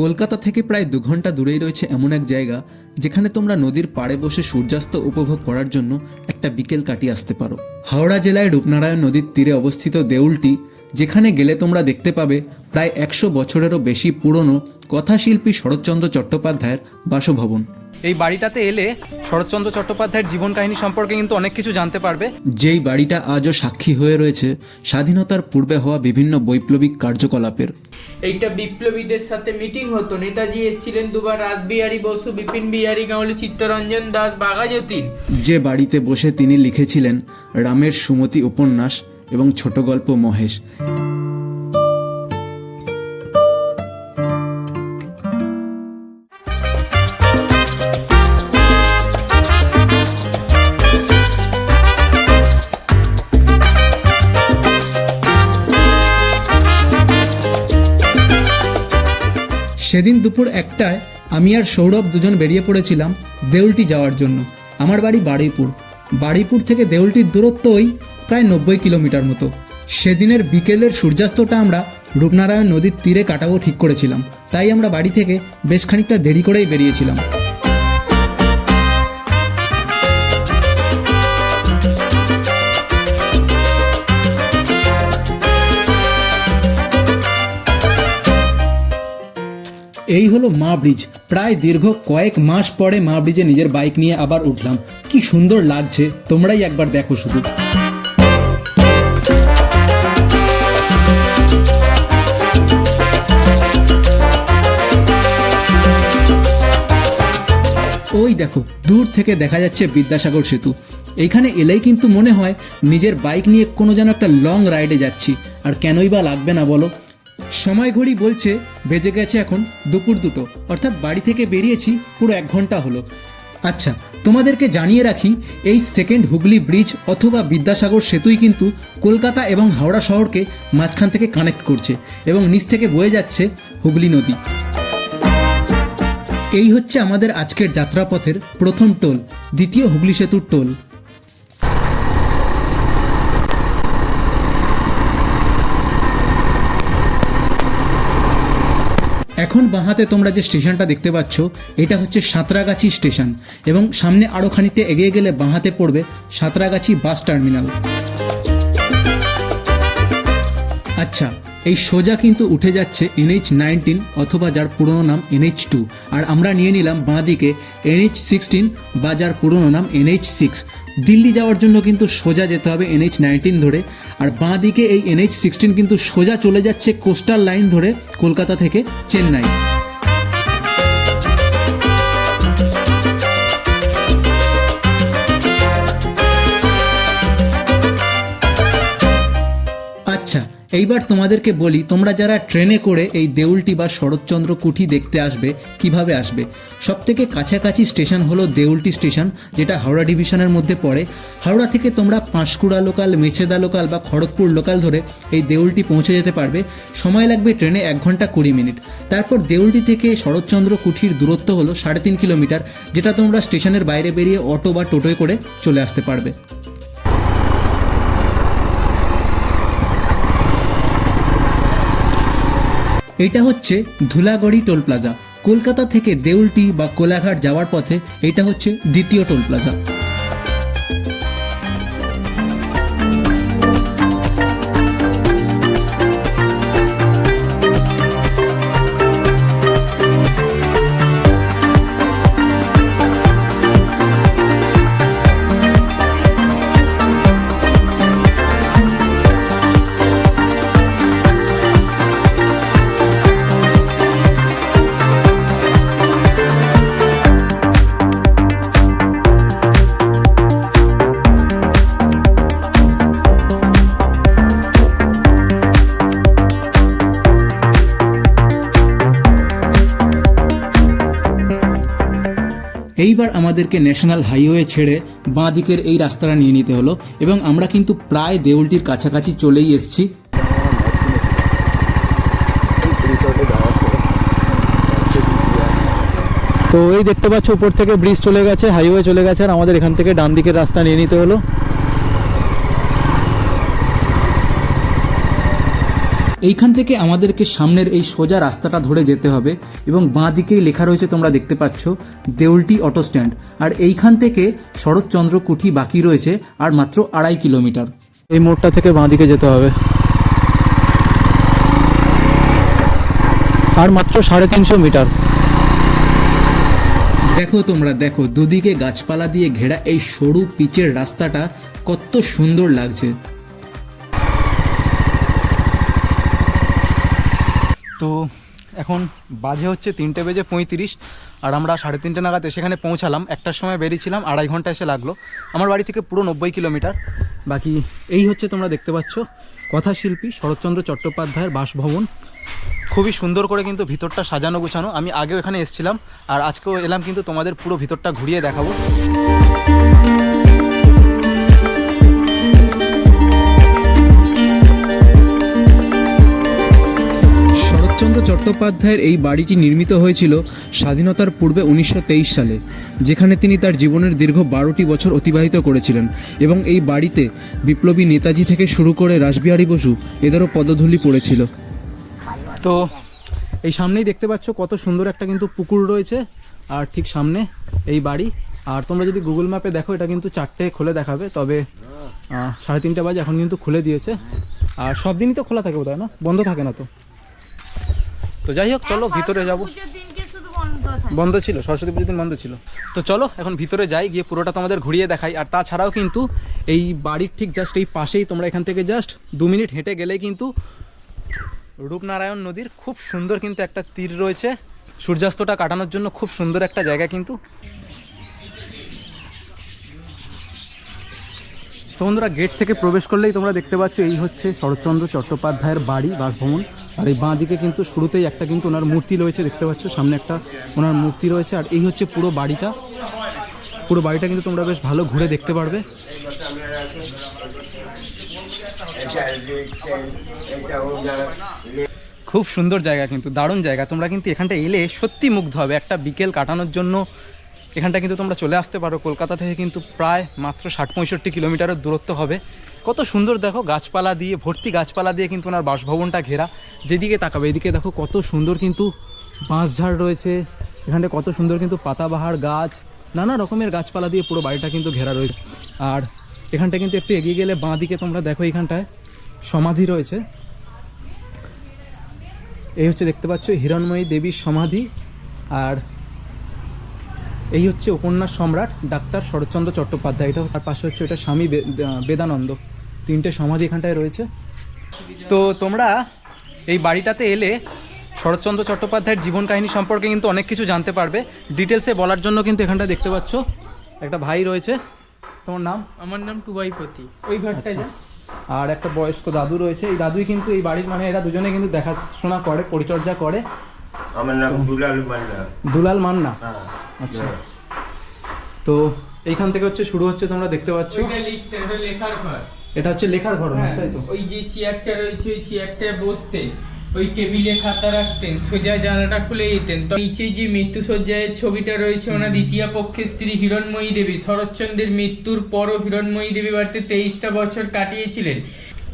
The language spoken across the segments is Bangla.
কলকাতা থেকে প্রায় দু ঘণ্টা দূরেই রয়েছে এমন এক জায়গা যেখানে তোমরা নদীর পাড়ে বসে সূর্যাস্ত উপভোগ করার জন্য একটা বিকেল কাটিয়ে আসতে পারো। হাওড়া জেলায় রূপনারায়ণ নদীর তীরে অবস্থিত দেউলটি, যেখানে গেলে তোমরা দেখতে পাবে প্রায় একশো বছরেরও বেশি পুরনো কথাশিল্পী শরৎচন্দ্র চট্টোপাধ্যায়ের বাসভবন। এই বাড়িটাতে এলে শরৎচন্দ্র চট্টোপাধ্যায়ের জীবন কাহিনী সম্পর্কে কিন্তু অনেক কিছু জানতে পারবে। যেই বাড়িটা আজও সাক্ষী হয়ে রয়েছে স্বাধীনতার পূর্বে হওয়া বিভিন্ন বৈপ্লবিক কার্যকলাপের। এইটা বিপ্লবীদের সাথে মিটিং হতো। নেতাজি এসেছিলেন দুবার রাসবিহারী বসু বিপিন বিহারী গাঙ্গুলি চিত্তরঞ্জন দাস বাঘাযতীন যে বাড়িতে বসে তিনি লিখেছিলেন রামের সুমতি উপন্যাস এবং ছোট গল্প মহেশ। সেদিন দুপুর একটায় আমি আর সৌরভ দুজন বেরিয়ে পড়েছিলাম দেউলটি যাওয়ার জন্য। আমার বাড়ি বারুইপুর। বারুইপুর থেকে দেউলটির দূরত্ব ওই প্রায় নব্বই কিলোমিটার মতো। সেদিনের বিকেলের সূর্যাস্তটা আমরা রূপনারায়ণ নদীর তীরে কাটাবো ঠিক করেছিলাম। তাই আমরা বাড়ি থেকে বেশ খানিকটা দেরি করেই বেরিয়েছিলাম। এই হলো মা ব্রিজ। প্রায় দীর্ঘ কয়েক মাস পরে মা ব্রিজে নিজের বাইক নিয়ে আবার উঠলাম। কি সুন্দর লাগছে, তোমরাই একবার দেখো শুধু। ওই দেখো, দূর থেকে দেখা যাচ্ছে বিদ্যাসাগর সেতু। এইখানে এলেই কিন্তু মনে হয়, নিজের বাইক নিয়ে কোনো যেন একটা লং রাইডে যাচ্ছি। আর কেনই বা লাগবে না বলো? সময় ঘড়ি বলছে, বেজে গেছে এখন দুপুর দুটো। অর্থাৎ বাড়ি থেকে বেরিয়েছি, পুরো এক ঘণ্টা হলো। আচ্ছা তোমাদেরকে জানিয়ে রাখি, এই সেকেন্ড হুগলি ব্রিজ অথবা বিদ্যাসাগর সেতুই কিন্তু কলকাতা এবং হাওড়া শহরকে মাঝখান থেকে কানেক্ট করছে এবং নিচ থেকে বয়ে যাচ্ছে হুগলি নদী। এই হচ্ছে আমাদের আজকের যাত্রাপথের প্রথম টোল, দ্বিতীয় হুগলি সেতুর টোল। এখন বাঁহাতে তোমরা যে স্টেশনটা দেখতে পাচ্ছ, এটা হচ্ছে সাঁতরাগাছি স্টেশন এবং সামনে আরও খানিকটা এগিয়ে গেলে বাঁহাতে পড়বে সাঁতরাগাছি বাস টার্মিনাল। আচ্ছা এই সোজা কিন্তু উঠে যাচ্ছে এনএইচ নাইনটিন অথবা যার পুরনো নাম এনএইচ টু। আর আমরা নিয়ে নিলাম বাঁ দিকে এনএইচ সিক্সটিন বা যার পুরনো নাম এনএইচ সিক্স। দিল্লি যাওয়ার জন্য কিন্তু সোজা যেতে হবে এনএইচ নাইনটিন ধরে। আর বাঁ দিকে এই এনএইচ সিক্সটিন কিন্তু সোজা চলে যাচ্ছে কোস্টাল লাইন ধরে কলকাতা থেকে চেন্নাই। এইবার তোমাদেরকে বলি, তোমরা যারা ট্রেনে করে এই দেউলটি বা শরৎচন্দ্র কুঠি দেখতে আসবে, কীভাবে আসবে? সব থেকে কাছাকাছি স্টেশন হলো দেউলটি স্টেশন, যেটা হাওড়া ডিভিশনের মধ্যে পড়ে। হাওড়া থেকে তোমরা পাঁশকুড়া লোকাল, মেছেদা লোকাল বা খড়গপুর লোকাল ধরে এই দেউলটি পৌঁছে যেতে পারবে। সময় লাগবে ট্রেনে এক ঘণ্টা কুড়ি মিনিট। তারপর দেউলটি থেকে শরৎচন্দ্র কুঠির দূরত্ব হলো সাড়ে তিন কিলোমিটার, যেটা তোমরা স্টেশনের বাইরে বেরিয়ে অটো বা টোটোয় করে চলে আসতে পারবে। এটা হচ্ছে ধুলাগড়ি টোল প্লাজা। কলকাতা থেকে দেউলটি বা কোলাঘাট যাওয়ার পথে এটা হচ্ছে দ্বিতীয় টোল প্লাজা। এইবার আমাদেরকে ন্যাশনাল হাইওয়ে ছেড়ে বাঁ দিকের এই রাস্তাটা নিয়ে নিতে হলো এবং আমরা কিন্তু প্রায় দেউলটির কাছাকাছি চলেই এসছি। তো এই দেখতে পাচ্ছ, উপর থেকে ব্রিজ চলে গেছে, হাইওয়ে চলে গেছে, আর আমাদের এখান থেকে ডান দিকের রাস্তা নিয়ে নিতে হলো। এইখান থেকে আমাদেরকে সামনের এই সোজা রাস্তাটা ধরে যেতে হবে এবং বাঁ দিকেই লেখা রয়েছে তোমরা দেখতে পাচ্ছ, দেউলটি অটো স্ট্যান্ড। আর এইখান থেকে শরৎচন্দ্র কুঠি বাকি রয়েছে, আর মাত্র আড়াই কিলোমিটার। এই মোড়টা থেকে বাঁ দিকে যেতে হবে। আর মাত্র সাড়ে তিনশো মিটার। দেখো তোমরা, দেখো, দুদিকে গাছপালা দিয়ে ঘেরা এই সরু পিচের রাস্তাটা কত সুন্দর লাগছে। এখন বাজে হচ্ছে তিনটে বেজে পঁয়ত্রিশ, আর আমরা সাড়ে তিনটে নাগাদ সেখানে পৌঁছালাম। একটার সময় বেরিয়েছিলাম, আড়াই ঘণ্টা এসে লাগল। আমার বাড়ি থেকে পুরো নব্বই কিলোমিটার। বাকি এই হচ্ছে তোমরা দেখতে পাচ্ছ, কথাশিল্পী শরৎচন্দ্র চট্টোপাধ্যায়ের বাসভবন। খুবই সুন্দর করে কিন্তু ভিতরটা সাজানো গোছানো। আমি আগেও এখানে এসেছিলাম, আর আজকেও এলাম কিন্তু তোমাদের পুরো ভিতরটা ঘুরিয়ে দেখাবো। চট্টোপাধ্যায়ের এই বাড়িটি নির্মিত হয়েছিল স্বাধীনতার পূর্বে উনিশশো তেইশ সালে, যেখানে তিনি তার জীবনের দীর্ঘ বারোটি বছর অতিবাহিত করেছিলেন এবং এই বাড়িতে বিপ্লবী নেতাজি থেকে শুরু করে রাসবিহারী বসু এদেরও পদধূলি পড়েছিল। তো এই সামনেই দেখতে পাচ্ছ কত সুন্দর একটা কিন্তু পুকুর রয়েছে, আর ঠিক সামনে এই বাড়ি। আর তোমরা যদি গুগল ম্যাপে দেখো, এটা কিন্তু চারটে খুলে দেখাবে, তবে সাড়ে তিনটে বাজে এখন কিন্তু খুলে দিয়েছে। আর সব দিনই তো খোলা থাকে বোধ না? বন্ধ থাকে না তো? তো যাই হোক চলো ভিতরে যাব। বন্ধ ছিল সরস্বতী পুজোর দিন বন্ধ ছিল। তো চলো এখন ভিতরে যাই গিয়ে পুরোটা তোমাদের ঘুরিয়ে দেখাই। আর তাছাড়াও কিন্তু এই বাড়ির ঠিক জাস্ট এই পাশেই তোমরা এখান থেকে জাস্ট দু মিনিট হেঁটে গেলেই কিন্তু রূপনারায়ণ নদীর খুব সুন্দর কিন্তু একটা তীর রয়েছে। সূর্যাস্তটা কাটানোর জন্য খুব সুন্দর একটা জায়গা কিন্তু। তো বন্ধুরা গেট থেকে প্রবেশ করলেই তোমরা দেখতে পাচ্ছ, এই হচ্ছে শরৎচন্দ্র চট্টোপাধ্যায়ের বাড়ি, বাসভবন। আর এই বাঁ দিকে কিন্তু শুরুতেই একটা কিন্তু ওনার মূর্তি রয়েছে, দেখতে পাচ্ছ, সামনে একটা ওনার মূর্তি রয়েছে। আর এই হচ্ছে পুরো বাড়িটা। পুরো বাড়িটা কিন্তু তোমরা বেশ ভালো ঘুরে দেখতে পারবে। খুব সুন্দর জায়গা কিন্তু, দারুণ জায়গা। তোমরা কিন্তু এখানটা এলে সত্যি মুগ্ধ হবে। একটা বিকেল কাটানোর জন্য এখানটা কিন্তু তোমরা চলে আসতে পারো। কলকাতা থেকে কিন্তু প্রায় মাত্র ষাট পঁয়ষট্টি কিলোমিটারের দূরত্ব হবে। কত সুন্দর দেখো, গাছপালা দিয়ে, ভর্তি গাছপালা দিয়ে কিন্তু ওনার বাসভবনটা ঘেরা। যেদিকে তাকাবে, এদিকে দেখো কত সুন্দর কিন্তু বাঁশঝাড় রয়েছে। এখানটা কত সুন্দর কিন্তু পাতাবাহার গাছ। নানা রকমের গাছপালা দিয়ে পুরো বাড়িটা কিন্তু ঘেরা রয়েছে। আর এখানটা কিন্তু একটু এগিয়ে গেলে বাঁ দিকে তোমরা দেখো এখানটায় সমাধি রয়েছে। এই হচ্ছে দেখতে পাচ্ছ হিরণময়ী দেবীর সমাধি। আর এই হচ্ছে উপন্যাস সম্রাট ডাক্তার শরৎচন্দ্র চট্টোপাধ্যায়। এটা তার পাশে হচ্ছে এটা স্বামী বেদানন্দ। তিনটে সমাধি এখানটায় রয়েছে। তো তোমরা এই বাড়িটাতে এলে শরৎচন্দ্র চট্টোপাধ্যায়ের জীবন কাহিনী সম্পর্কে কিন্তু অনেক কিছু জানতে পারবে। ডিটেলসে বলার জন্য কিন্তু এখানটা দেখতে পাচ্ছ। একটা ভাই রয়েছে। তোমার নাম? আমার নাম টুবাইপতি। ওই ঘরটায় আর একটা বয়স্ক দাদু রয়েছে। এই দাদুই কিন্তু এই বাড়ির মানে এরা দুজনে কিন্তু দেখাশোনা করে পরিচর্যা করে। আমার নাম দুলাল মান্না। দুলাল মান্না? হ্যাঁ। আচ্ছা। তো এইখান থেকে হচ্ছে শুরু হচ্ছে তোমরা দেখতে পাচ্ছ। লেখার ঘর। এটা হচ্ছে লেখার ঘর হ্যাঁ, তাই তো? ওই যে চেয়ারটা রয়েছে ওই চেয়ারটায় বসতেন ওই টেবিলে খাতা রাখতেন সোজা জানালাটা খুলে দিতেন। তো নিচে যে মৃত্যুসজ্জায়ের ছবিটা রয়েছে ওনার দ্বিতীয় পক্ষের স্ত্রী হিরণময়ী দেবী। শরৎচন্দ্রের মৃত্যুর পরও হিরণময়ী দেবী বাড়িতে তেইশটা বছর কাটিয়েছিলেন।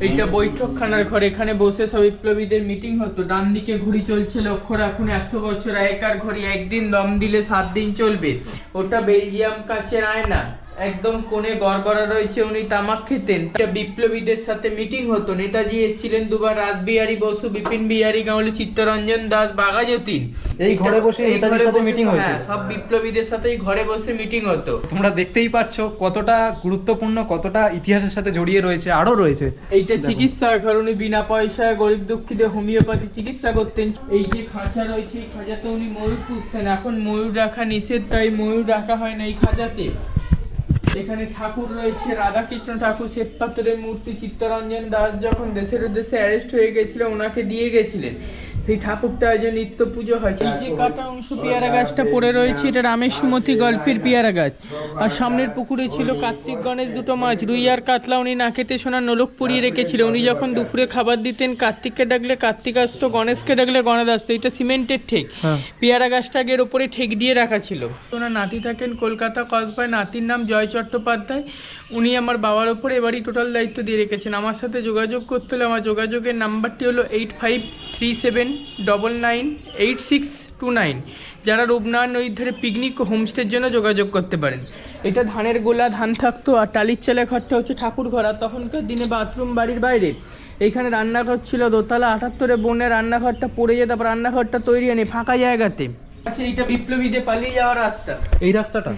এইটা বৈঠকখানার ঘর, এখানে বসে সব বিপ্লবীদের মিটিং হতো। ডান দিকে ঘড়ি চলছে, লক্ষ্য রাখুন, একশো বছর আগেকার ঘড়ি, একদিন দম দিলে সাত দিন চলবে। ওটা বেলজিয়াম কাছের আয়না। একদম কোণে গড়গড়া রয়েছে উনি তামাক খেতেন। এটা বিপ্লবীদের সাথে মিটিং হতো। নেতাজি এসেছিলেন দুবার রাসবিহারী বসু বিপিন বিহারী গাঙ্গুলি চিত্তরঞ্জন দাস বাঘাযতীন এই ঘরে বসে নেতাজির ঘরে সাথে meeting হয়েছে? হ্যাঁ, সব বিপ্লবীদের সাথেই ঘরে বসে মিটিং হতো। তোমরা দেখতেই পাচ্ছ কতটা গুরুত্বপূর্ণ কতটা ইতিহাসের সাথে জড়িয়ে রয়েছে আরও রয়েছে। এইটা চিকিৎসা ঘর। উনি বিনা পয়সায় গরিব দুঃখীদের হোমিওপ্যাথি চিকিৎসা করতেন। এই যে খাঁচা রয়েছে এই খাঁচাতে উনি ময়ূর পুষতেন। এখন ময়ূর রাখা নিষেধ তাই ময়ূর রাখা হয় না এই খাঁচাতে। এখানে ঠাকুর রয়েছে, রাধাকৃষ্ণ ঠাকুর শ্বেতপাথরের মূর্তি, চিত্তরঞ্জন দাস যখন দেশের উদ্দেশ্যে অ্যারেস্ট হয়ে গেছিল, ওনাকে দিয়ে গেছিলেন। সেই ঠাকুরটা যে নিত্য পুজো হয় এই যে কাটা অংশ পেয়ারা গাছটা পড়ে রয়েছে এটা রামের সুমতি গল্পের পেয়ারা গাছ। আর সামনের পুকুরে ছিল কার্তিক গণেশ দুটো মাছ রুই আর কাতলা উনি নাকেতে সোনা নোলক পরিয়ে রেখেছিল। উনি যখন দুপুরে খাবার দিতেন কার্তিককে ডাকলে কার্তিক আসতো গণেশকে ডাকলে গণেশ আসতো এটা সিমেন্টের ঠেক। পেয়ারা গাছটা এর ওপরে ঠেক দিয়ে রাখা ছিল। ওনার নাতি থাকেন কলকাতা কসবায় নাতির নাম জয় চট্টোপাধ্যায়। উনি আমার বাবার ওপরে এবারই টোটাল দায়িত্ব দিয়ে রেখেছেন। আমার সাথে যোগাযোগ করতে হলে আমার যোগাযোগের নাম্বারটি হলো eight five three seven double nine eight six two nine যারা রূপনারায়ণ নদীর ধারে পিকনিক হোমস্টের জন্য যোগাযোগ করতে পারেন। এটা ধানের গোলা, ধান থাকতো আর টালির চালে ঘরটা হচ্ছে ঠাকুর ঘর আর তখনকার দিনে বাথরুম বাড়ির বাইরে। এইখানে রান্নাঘর ছিল দোতলা আটাত্তরে বনের রান্নাঘরটা পড়ে যেত রান্নাঘরটা তৈরি হয়নি ফাঁকা জায়গাতে। আচ্ছা এইটা বিপ্লবীদের পালিয়ে যাওয়ার রাস্তা। এই রাস্তাটা?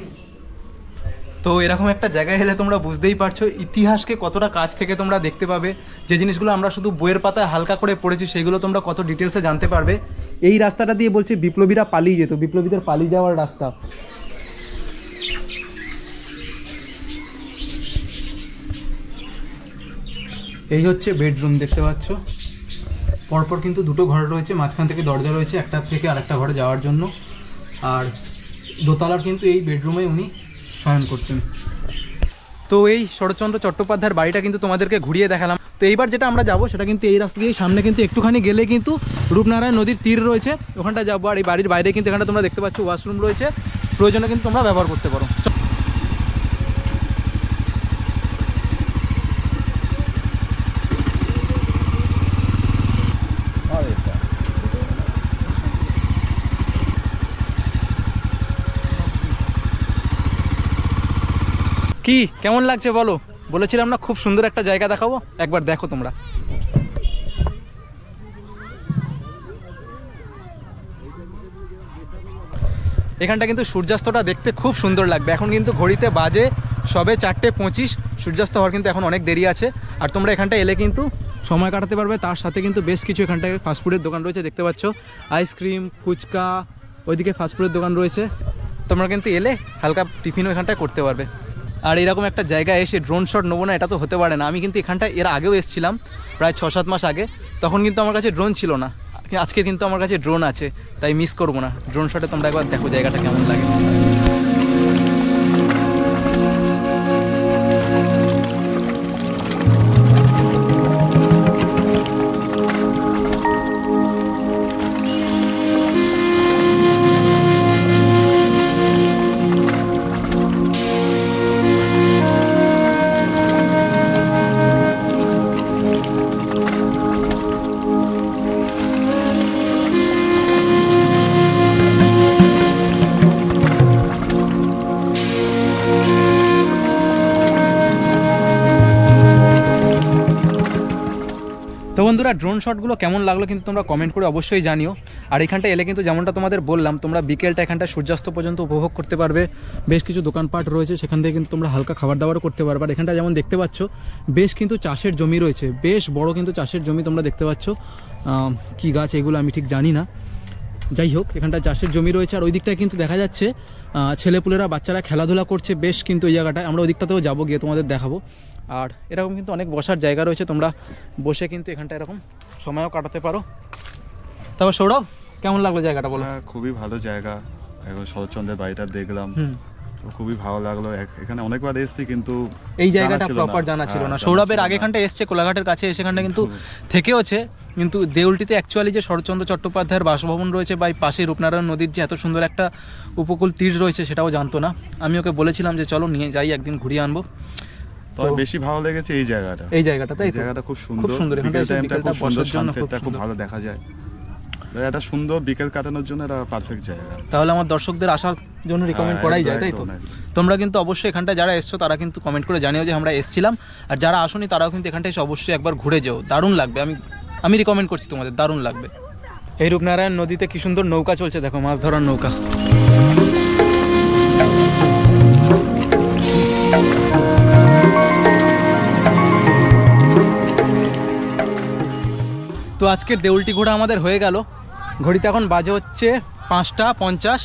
তো এরকম একটা জায়গায় এলে তোমরা বুঝতেই পারছ ইতিহাসকে কতটা কাছ থেকে তোমরা দেখতে পাবে। যে জিনিসগুলো আমরা শুধু বইয়ের পাতায় হালকা করে পড়েছি, সেগুলো তোমরা কত ডিটেলসে জানতে পারবে। এই রাস্তাটা দিয়ে বলছে বিপ্লবীরা পালিয়ে যেত, বিপ্লবীদের পালিয়ে যাওয়ার রাস্তা। এই হচ্ছে বেডরুম, দেখতে পাচ্ছ? পরপর কিন্তু দুটো ঘর রয়েছে, মাঝখান থেকে দরজা রয়েছে, একটা থেকে আরেকটা ঘরে যাওয়ার জন্য। আর দোতলার কিন্তু এই বেডরুমে উনি শয়ন করছেন। তো এই শরৎচন্দ্র চট্টোপাধ্যায়ের বাড়িটা কিন্তু তোমাদেরকে ঘুরিয়ে দেখালাম। তো এইবার যেটা আমরা যাব, সেটা কিন্তু এই রাস্তা দিয়ে সামনে কিন্তু একটুখানি গেলে কিন্তু রূপনারায়ণ নদীর তীর রয়েছে। ওখানটা যাব, আর এই বাড়ির বাইরে কিন্তু এখানটা তোমরা দেখতে পাচ্ছ ওয়াশরুম রয়েছে। প্রয়োজনে কিন্তু তোমরা ব্যবহার করতে পারো। কি? কেমন লাগছে বলো? বলেছিলাম না খুব সুন্দর একটা জায়গা দেখাবো? একবার দেখো তোমরা। এখানটা কিন্তু সূর্যাস্তটা দেখতে খুব সুন্দর লাগবে। এখন কিন্তু ঘড়িতে বাজে সবে চারটে পঁচিশ। সূর্যাস্ত হওয়ার কিন্তু এখন অনেক দেরি আছে। আর তোমরা এখানটা এলে কিন্তু সময় কাটাতে পারবে। তার সাথে কিন্তু বেশ কিছু এখানটায় ফাস্টফুডের দোকান রয়েছে, দেখতে পাচ্ছ। আইসক্রিম ফুচকা, ওইদিকে ফাস্টফুডের দোকান রয়েছে। তোমরা কিন্তু এলে হালকা টিফিনও এখানটায় করতে পারবে। আর এরকম একটা জায়গায় এসে ড্রোন শট নেব না, এটা তো হতে পারে না। আমি কিন্তু এখানটা এর আগেও এসেছিলাম, প্রায় ছ সাত মাস আগে। তখন কিন্তু আমার কাছে ড্রোন ছিল না। আজকে কিন্তু আমার কাছে ড্রোন আছে, তাই মিস করব না। ড্রোন শটে তোমরা একবার দেখো জায়গাটা কেমন লাগে। তো বন্ধুরা ড্রোন শটগুলো কেমন লাগল কিন্তু তোমরা কমেন্ট করে অবশ্যই জানিও। আর এখানটা এলে কিন্তু যেমনটা তোমাদের বললাম, তোমরা বিকেলটা এখানটা সূর্যাস্ত পর্যন্ত উপভোগ করতে পারবে। বেশ কিছু দোকানপাট রয়েছে, সেখান থেকে কিন্তু তোমরা হালকা খাবার দাবারও করতে পারবে। আর এখানটা যেমন দেখতে পাচ্ছ, বেশ কিন্তু চাষের জমি রয়েছে, বেশ বড় কিন্তু চাষের জমি তোমরা দেখতে পাচ্ছ। কি গাছ এগুলো আমি ঠিক জানি না। যাই হোক, এখানটা চাষের জমি রয়েছে, আর ওই দিকটায় কিন্তু দেখা যাচ্ছে ছেলেপুলেরা বাচ্চারা খেলাধুলা করছে, বেশ কিন্তু ওই জায়গাটায়। আমরা ওই দিকটাতেও যাব, গিয়ে তোমাদের দেখাবো। আর এরকম কিন্তু অনেক বসার জায়গা রয়েছে তোমরা বসে কিন্তু এখানটা এরকম সময়ও কাটাতে পারো। তারপর সৌরভ কেমন লাগল জায়গাটা বলো? হ্যাঁ খুবই ভালো জায়গা। এখন শরৎচন্দ্রের বাড়িটা দেখলাম। খুবই ভালো লাগল। এখানে অনেকবার এসেছি কিন্তু এই জায়গাটা প্রপার জানা ছিল হ্যাঁ, না সৌরভের ছিল আগে এখানটা এসছে কোলাঘাটের কাছে এসেখানটা কিন্তু থেকেওছে কিন্তু দেউলটিতে অ্যাকচুয়ালি যে শরৎচন্দ্র চট্টোপাধ্যায়ের বাসভবন রয়েছে বা এই পাশে রূপনারায়ণ নদীর যে এত সুন্দর একটা উপকূল তীর রয়েছে সেটাও জানতো না। আমি ওকে বলেছিলাম যে চলো নিয়ে যাই একদিন ঘুরিয়ে আনব। তবে বেশি ভালো লেগেছে এই জায়গাটা। এই জায়গাটা তাই জায়গাটা খুব সুন্দর। খুব সুন্দর টাইমটা খুব সুন্দর সানসেটটা খুব ভালো দেখা যায়। এটা সুন্দর বিকেল কাটানোর জন্য এটা পারফেক্ট জায়গা। তাহলে আমার দর্শকদের আসার জন্য রিকমেন্ড হ্যাঁ, করাই যায় তাই তো। তোমরা কিন্তু অবশ্যই এখানটা যারা এসছো তারা কিন্তু কমেন্ট করে জানিও যে আমরা এসছিলাম। আর যারা আসনি তারাও কিন্তু এখানটা এসে অবশ্যই একবার ঘুরে যেও। দারুণ লাগবে। আমি আমি রিকমেন্ড করছি তোমাদের দারুণ লাগবে। এই রূপনারায়ণ নদীতে কি সুন্দর নৌকা চলছে দেখো মাছ ধরার নৌকা। আজকের দেউলটি ঘোড়া আমাদের হয়ে গেল। ঘড়িতে এখন বাজে হচ্ছে পাঁচটা পঞ্চাশ।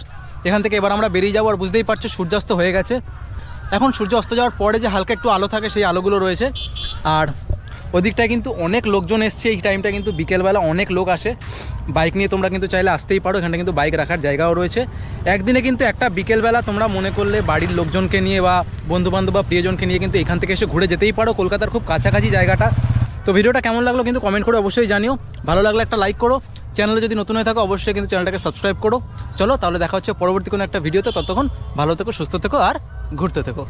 এখান থেকে এবার আমরা বেরিয়ে যাব, আর বুঝতেই পারছ সূর্যাস্ত হয়ে গেছে। এখন সূর্য অস্ত যাওয়ার পরে যে হালকা একটু আলো থাকে, সেই আলোগুলো রয়েছে। আর ওদিকটায় কিন্তু অনেক লোকজন এসছে, এই টাইমটা কিন্তু বিকেলবেলা অনেক লোক আসে। বাইক নিয়ে তোমরা কিন্তু চাইলে আসতেই পারো, এখানটা কিন্তু বাইক রাখার জায়গাও রয়েছে। একদিনে কিন্তু একটা বিকেলবেলা তোমরা মনে করলে বাড়ির লোকজনকে নিয়ে বা বন্ধুবান্ধব বা প্রিয়জনকে নিয়ে কিন্তু এখান থেকে এসে ঘুরে যেতেই পারো। কলকাতার খুব কাছাকাছি জায়গাটা। তো ভিডিওটা কেমন লাগল কিন্তু কমেন্ট করে অবশ্যই জানিও। ভালো লাগলে একটা লাইক করো। চ্যানেলে যদি নতুন হয়ে থাকো, অবশ্যই কিন্তু চ্যানেলটাকে সাবস্ক্রাইব করো। চলো, তাহলে দেখা হচ্ছে পরবর্তী কোনো একটা ভিডিওতে ততক্ষণ ভালো থেকো, সুস্থ থেকো আর ঘুরতে থেকো।